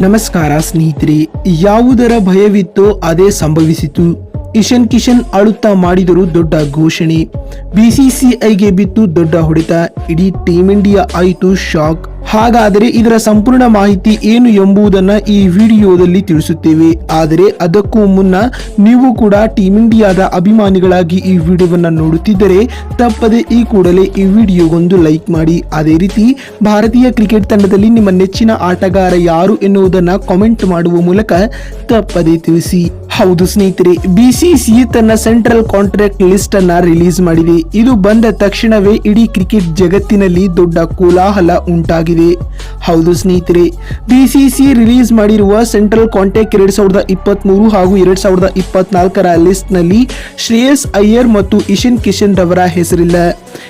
ನಮಸ್ಕಾರ ಸ್ನೇಹಿತರೆ, ಯಾವುದರ ಭಯವಿತ್ತೋ ಅದೇ ಸಂಭವಿಸಿತು. ಇಶನ್ ಕಿಶನ್ ಅಳುತ್ತಾ ಮಾಡಿದರು ದೊಡ್ಡ ಘೋಷಣೆ. ಬಿಸಿಸಿಐಗೆ ಬಿತ್ತು ದೊಡ್ಡ ಹೊಡೆತ. ಇಡೀ ಟೀಮ್ ಇಂಡಿಯಾ ಆಯಿತು ಶಾಕ್. ಹಾಗಾದರೆ ಇದರ ಸಂಪೂರ್ಣ ಮಾಹಿತಿ ಏನು ಎಂಬುದನ್ನು ಈ ವಿಡಿಯೋದಲ್ಲಿ ತಿಳಿಸುತ್ತೇವೆ. ಆದರೆ ಅದಕ್ಕೂ ಮುನ್ನ ನೀವು ಕೂಡ ಟೀಮ್ ಇಂಡಿಯಾದ ಅಭಿಮಾನಿಗಳಾಗಿ ಈ ವಿಡಿಯೋವನ್ನು ನೋಡುತ್ತಿದ್ದರೆ ತಪ್ಪದೆ ಈ ಕೂಡಲೇ ಈ ವಿಡಿಯೋಗೊಂದು ಲೈಕ್ ಮಾಡಿ. ಅದೇ ರೀತಿ ಭಾರತೀಯ ಕ್ರಿಕೆಟ್ ತಂಡದಲ್ಲಿ ನಿಮ್ಮ ನೆಚ್ಚಿನ ಆಟಗಾರ ಯಾರು ಎನ್ನುವುದನ್ನು ಕಾಮೆಂಟ್ ಮಾಡುವ ಮೂಲಕ ತಪ್ಪದೆ ತಿಳಿಸಿ. ಹೌದು ಸ್ನೇಹಿತರೆ ಬಿಸಿಸಿಐ ತನ್ನ ಸೆಂಟ್ರಲ್ ಕಾಂಟ್ರಾಕ್ಟ್ ಲಿಸ್ಟ್ ಅನ್ನ ರಿಲೀಸ್ ಮಾಡಿದೆ. ಇದು ಬಂದ ತಕ್ಷಣವೇ ಇಡೀ ಕ್ರಿಕೆಟ್ ಜಗತ್ತಿನಲ್ಲಿ ದೊಡ್ಡ ಕೋಲಾಹಲ ಉಂಟಾಗಿದೆ. ಹೌದು ಸ್ನೇಹಿತರೆ ಬಿಸಿಸಿ ರಿಲೀಸ್ ಮಾಡಿರುವ ಸೆಂಟ್ರಲ್ ಕಾಂಟ್ರಾಕ್ಟ್ ಎರಡ್ ಸಾವಿರದ ಇಪ್ಪತ್ತ್ ಮೂರು ಹಾಗೂ ಎರಡ್ ಸಾವಿರದ ಇಪ್ಪತ್ನಾಲ್ಕರ ಲಿಸ್ಟ್ನಲ್ಲಿ ಶ್ರೇಯಸ್ ಅಯ್ಯರ್ ಮತ್ತು ಇಶನ್ ಕಿಶನ್ ರವರ ಹೆಸರಿಲ್ಲ.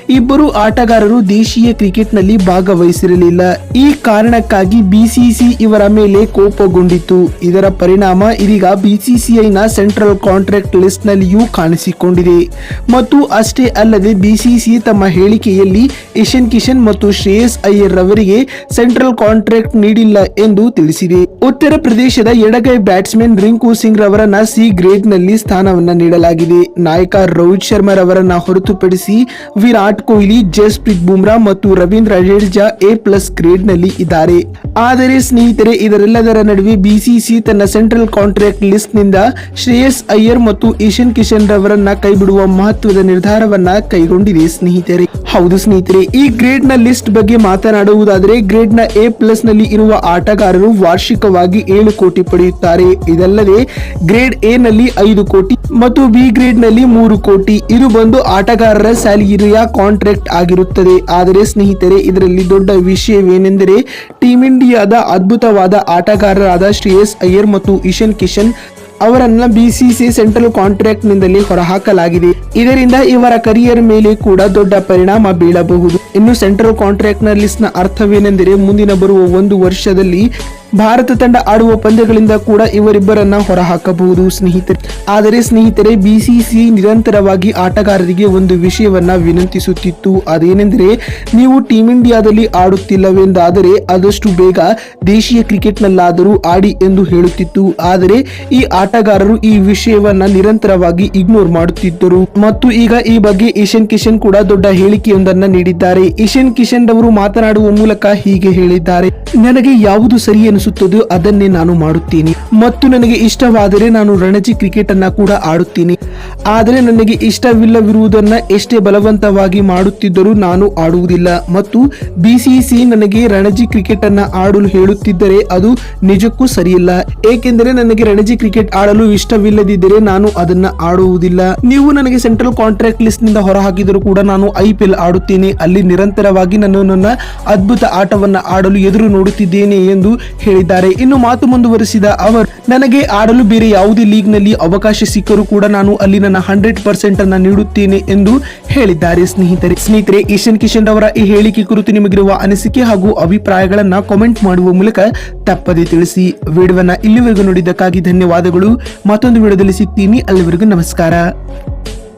ಇಬ್ಬರು ಆಟಗಾರರು ದೇಶೀಯ ಕ್ರಿಕೆಟ್ನಲ್ಲಿ ಭಾಗವಹಿಸಿರಲಿಲ್ಲ. ಈ ಕಾರಣಕ್ಕಾಗಿ ಬಿಸಿಸಿ ಇವರ ಮೇಲೆ ಕೋಪಗೊಂಡಿತು ಇದರ ಪರಿಣಾಮ ಇದೀಗ ಬಿಸಿಸಿಐನ ಸೆಂಟ್ರಲ್ ಕಾಂಟ್ರಾಕ್ಟ್ ಲಿಸ್ಟ್ನಲ್ಲಿಯೂ ಕಾಣಿಸಿಕೊಂಡಿದೆ. ಮತ್ತು ಅಷ್ಟೇ ಅಲ್ಲದೆ ಬಿಸಿಸಿ ತಮ್ಮ ಹೇಳಿಕೆಯಲ್ಲಿ ಇಶನ್ ಕಿಶನ್ ಮತ್ತು ಶ್ರೇಯಸ್ ಅಯ್ಯರ್ ರವರಿಗೆ ಸೆಂಟ್ರಲ್ ಕಾಂಟ್ರಾಕ್ಟ್ ನೀಡಿಲ್ಲ ಎಂದು ತಿಳಿಸಿದೆ. ಉತ್ತರ ಪ್ರದೇಶದ ಎಡಗೈ ಬ್ಯಾಟ್ಸ್ಮನ್ ರಿಂಕು ಸಿಂಗ್ ರವರನ್ನ ಸಿ ಗ್ರೇಡ್ನಲ್ಲಿ ಸ್ಥಾನವನ್ನು ನೀಡಲಾಗಿದೆ. ನಾಯಕ ರೋಹಿತ್ ಶರ್ಮಾ ರವರನ್ನ ಹೊರತುಪಡಿಸಿ ವಿರಾಟ್ ಕೊಹ್ಲಿ, ಜಸ್ಪ್ರೀತ್ ಬುಮ್ರಾ ಮತ್ತು ರವೀಂದ್ರ ಜಡೇಜಾ ಎ ಪ್ಲಸ್ ಗ್ರೇಡ್ನಲ್ಲಿ ಇದ್ದಾರೆ. ಆದರೆ ಸ್ನೇಹಿತರೆ, ಇದರೆಲ್ಲದರ ನಡುವೆ ಬಿಸಿಸಿ ತನ್ನ ಸೆಂಟ್ರಲ್ ಕಾಂಟ್ರಾಕ್ಟ್ ಲಿಸ್ಟ್ನಿಂದ ಶ್ರೇಯಸ್ ಅಯ್ಯರ್ ಮತ್ತು ಈಶನ್ ಕಿಶನ್ ರವರನ್ನ ಕೈಬಿಡುವ ಮಹತ್ವದ ನಿರ್ಧಾರವನ್ನ ಕೈಗೊಂಡಿದೆ ಸ್ನೇಹಿತರೆ. ಹೌದು ಸ್ನೇಹಿತರೆ, ಈ ಗ್ರೇಡ್ನ ಲಿಸ್ಟ್ ಬಗ್ಗೆ ಮಾತನಾಡುವುದಾದರೆ ಗ್ರೇಡ್ನ ಎ ಪ್ಲಸ್ನಲ್ಲಿ ಇರುವ ಆಟಗಾರರು ವಾರ್ಷಿಕವಾಗಿ ಏಳು ಕೋಟಿ ಪಡೆಯುತ್ತಾರೆ. ಇದಲ್ಲದೆ ಗ್ರೇಡ್ ಎ ನಲ್ಲಿ ಐದು ಕೋಟಿ ಮತ್ತು ಬಿ ಗ್ರೇಡ್ನಲ್ಲಿ ಮೂರು ಕೋಟಿ. ಇದು ಬಂದು ಆಟಗಾರರ ಸ್ಯಾಲರಿಯ ಕಾಂಟ್ರಾಕ್ಟ್ ಆಗಿರುತ್ತದೆ. ಆದರೆ ಸ್ನೇಹಿತರೆ, ಇದರಲ್ಲಿ ದೊಡ್ಡ ವಿಷಯವೇನೆಂದರೆ ಟೀಮ್ ಇಂಡಿಯಾದ ಅದ್ಭುತವಾದ ಆಟಗಾರರಾದ ಶ್ರೇಯಸ್ ಅಯ್ಯರ್ ಮತ್ತು ಇಶನ್ ಕಿಶನ್ ಅವರನ್ನ ಬಿಸಿಸಿ ಸೆಂಟ್ರಲ್ ಕಾಂಟ್ರಾಕ್ಟ್ ನಿಂದಲೇ ಹೊರಹಾಕಲಾಗಿದೆ. ಇದರಿಂದ ಇವರ ಕರಿಯರ್ ಮೇಲೆ ಕೂಡ ದೊಡ್ಡ ಪರಿಣಾಮ ಬೀಳಬಹುದು. ಇನ್ನು ಸೆಂಟ್ರಲ್ ಕಾಂಟ್ರಾಕ್ಟ್ನ ಲಿಸ್ಟ್ನ ಅರ್ಥವೇನೆಂದರೆ ಮುಂದಿನ ಬರುವ ಒಂದು ವರ್ಷದಲ್ಲಿ ಭಾರತ ತಂಡ ಆಡುವ ಪಂದ್ಯಗಳಿಂದ ಕೂಡ ಇವರಿಬ್ಬರನ್ನ ಹೊರಹಾಕಬಹುದು, ಸ್ನೇಹಿತರೆ. ಆದರೆ ಸ್ನೇಹಿತರೆ ಬಿಸಿಸಿ ನಿರಂತರವಾಗಿ ಆಟಗಾರರಿಗೆ ಒಂದು ವಿಷಯವನ್ನ ವಿನಂತಿಸುತ್ತಿತ್ತು. ಅದೇನೆಂದರೆ, ನೀವು ಟೀಮ್ ಇಂಡಿಯಾದಲ್ಲಿ ಆಡುತ್ತಿಲ್ಲವೆಂದಾದರೆ ಆದಷ್ಟು ಬೇಗ ದೇಶೀಯ ಕ್ರಿಕೆಟ್ನಲ್ಲಾದರೂ ಆಡಿ ಎಂದು ಹೇಳುತ್ತಿತ್ತು. ಆದರೆ ಈ ಆಟಗಾರರು ಈ ವಿಷಯವನ್ನ ನಿರಂತರವಾಗಿ ಇಗ್ನೋರ್ ಮಾಡುತ್ತಿದ್ದರು. ಮತ್ತು ಈಗ ಈ ಬಗ್ಗೆ ಇಶನ್ ಕಿಶನ್ ಕೂಡ ದೊಡ್ಡ ಹೇಳಿಕೆಯೊಂದನ್ನ ನೀಡಿದ್ದಾರೆ. ಇಶನ್ ಕಿಶನ್ ಅವರು ಮಾತನಾಡುವ ಮೂಲಕ ಹೀಗೆ ಹೇಳಿದ್ದಾರೆ. ನನಗೆ ಯಾವುದು ಸರಿ ಅನಿಸುತ್ತದೋ ಅದನ್ನೇ ನಾನು ಮಾಡುತ್ತೇನೆ. ಮತ್ತು ನನಗೆ ಇಷ್ಟವಾದರೆ ನಾನು ರಣಜಿ ಕ್ರಿಕೆಟ್ ಅನ್ನ ಕೂಡ ಆಡುತ್ತೀನಿ. ಆದರೆ ನನಗೆ ಇಷ್ಟವಿಲ್ಲವಿರುವುದನ್ನ ಎಷ್ಟೇ ಬಲವಂತವಾಗಿ ಮಾಡುತ್ತಿದ್ದರೂ ನಾನು ಆಡುವುದಿಲ್ಲ. ಮತ್ತು ಬಿಸಿಸಿ ನನಗೆ ರಣಜಿ ಕ್ರಿಕೆಟ್ ಅನ್ನ ಆಡಲು ಹೇಳುತ್ತಿದ್ದರೆ ಅದು ನಿಜಕ್ಕೂ ಸರಿಯಿಲ್ಲ. ಏಕೆಂದರೆ ನನಗೆ ರಣಜಿ ಕ್ರಿಕೆಟ್ ಆಡಲು ಇಷ್ಟವಿಲ್ಲದಿದ್ದರೆ ನಾನು ಅದನ್ನ ಆಡುವುದಿಲ್ಲ. ನೀವು ನನಗೆ ಸೆಂಟ್ರಲ್ ಕಾಂಟ್ರಾಕ್ಟ್ ಲಿಸ್ಟ್ನಿಂದ ಹೊರಹಾಕಿದರೂ ಕೂಡ ನಾನು ಐ ಪಿ ಎಲ್ ಆಡುತ್ತೇನೆ. ಅಲ್ಲಿ ನಿರಂತರವಾಗಿ ನಾನು ನನ್ನ ಅದ್ಭುತ ಆಟವನ್ನ ಆಡಲು ಎದುರು ನೋಡುತ್ತಿದ್ದೇನೆ ಎಂದು ಹೇಳಿದ್ದಾರೆ. ಇನ್ನು ಮಾತು ಮುಂದುವರಿಸಿದ ಅವರು, ನನಗೆ ಆಡಲು ಬೇರೆ ಯಾವುದೇ ಲೀಗ್ನಲ್ಲಿ ಅವಕಾಶ ಸಿಕ್ಕರೂ ಕೂಡ ನಾನು ಅಲ್ಲಿ ನನ್ನ ಹಂಡ್ರೆಡ್ ಪರ್ಸೆಂಟ್ ಅನ್ನ ನೀಡುತ್ತೇನೆ ಎಂದು ಹೇಳಿದ್ದಾರೆ ಸ್ನೇಹಿತರೆ. ಸ್ನೇಹಿತರೆ ಈಶನ್ ಕಿಶನ್ ಅವರ ಈ ಹೇಳಿಕೆ ಕುರಿತು ನಿಮಗಿರುವ ಅನಿಸಿಕೆ ಹಾಗೂ ಅಭಿಪ್ರಾಯಗಳನ್ನ ಕಾಮೆಂಟ್ ಮಾಡುವ ಮೂಲಕ ತಪ್ಪದೆ ತಿಳಿಸಿ. ವಿಡಿಯೋವನ್ನ ಇಲ್ಲಿವರೆಗೂ ನೋಡಿದ್ದಕ್ಕಾಗಿ ಧನ್ಯವಾದಗಳು. ಮತ್ತೊಂದು ವಿಡಿಯೋದಲ್ಲಿ ಸಿಗ್ತೀನಿ. ಅಲ್ಲಿವರೆಗೂ ನಮಸ್ಕಾರ.